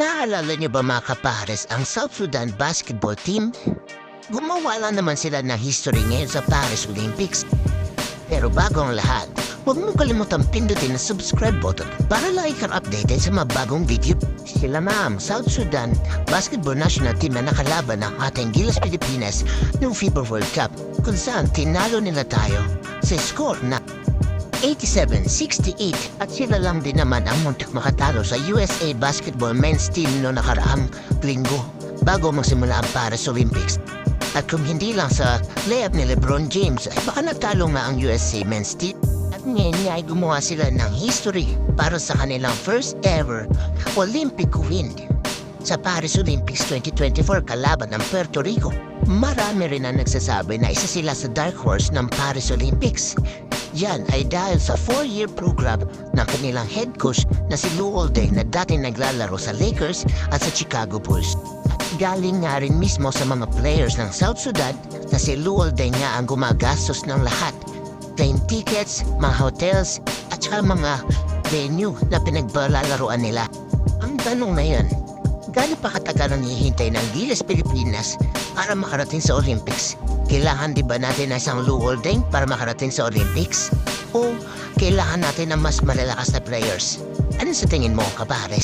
Naalala niyo ba mga kapares ang South Sudan basketball team? Gumawa lang naman sila ng history ngayon sa Paris Olympics. Pero bago ang lahat, huwag mo kalimutang pindutin ang subscribe button para lagi kang updated sa mga bagong video. Sila ma'am, South Sudan basketball national team na nakalaban ng ating Gilas Pilipinas noong FIBA World Cup kung saan tinalo nila tayo sa score na 87-68 at sila lang din naman ang muntik makatalo sa USA Basketball Men's Team no nakaraang linggo bago magsimula ang Paris Olympics. At kung hindi lang sa layup ni Lebron James, ay baka natalo nga ang USA Men's Team. At ngayon nga ay gumawa sila ng history para sa kanilang first ever Olympic win sa Paris Olympics 2024 kalaban ng Puerto Rico. Marami rin ang nagsasabi na isa sila sa dark horse ng Paris Olympics. Yan ay dahil sa four-year program ng kanilang head coach na si Lou Olday na dati naglalaro sa Lakers at sa Chicago Bulls. Galing nga rin mismo sa mga players ng South Sudan na si Lou Olday nga ang gumagastos ng lahat. Plane tickets, mga hotels, at saka mga venue na pinagbalalaruan nila. Ang tanong na yan, Gaano pa katagal ang hihintay ng Gilas Pilipinas para makarating sa Olympics? Kailangan di ba natin ng isang Lou Holding para makarating sa Olympics? O kailangan natin ng mas malalakas na players? Ano sa tingin mo, kapares?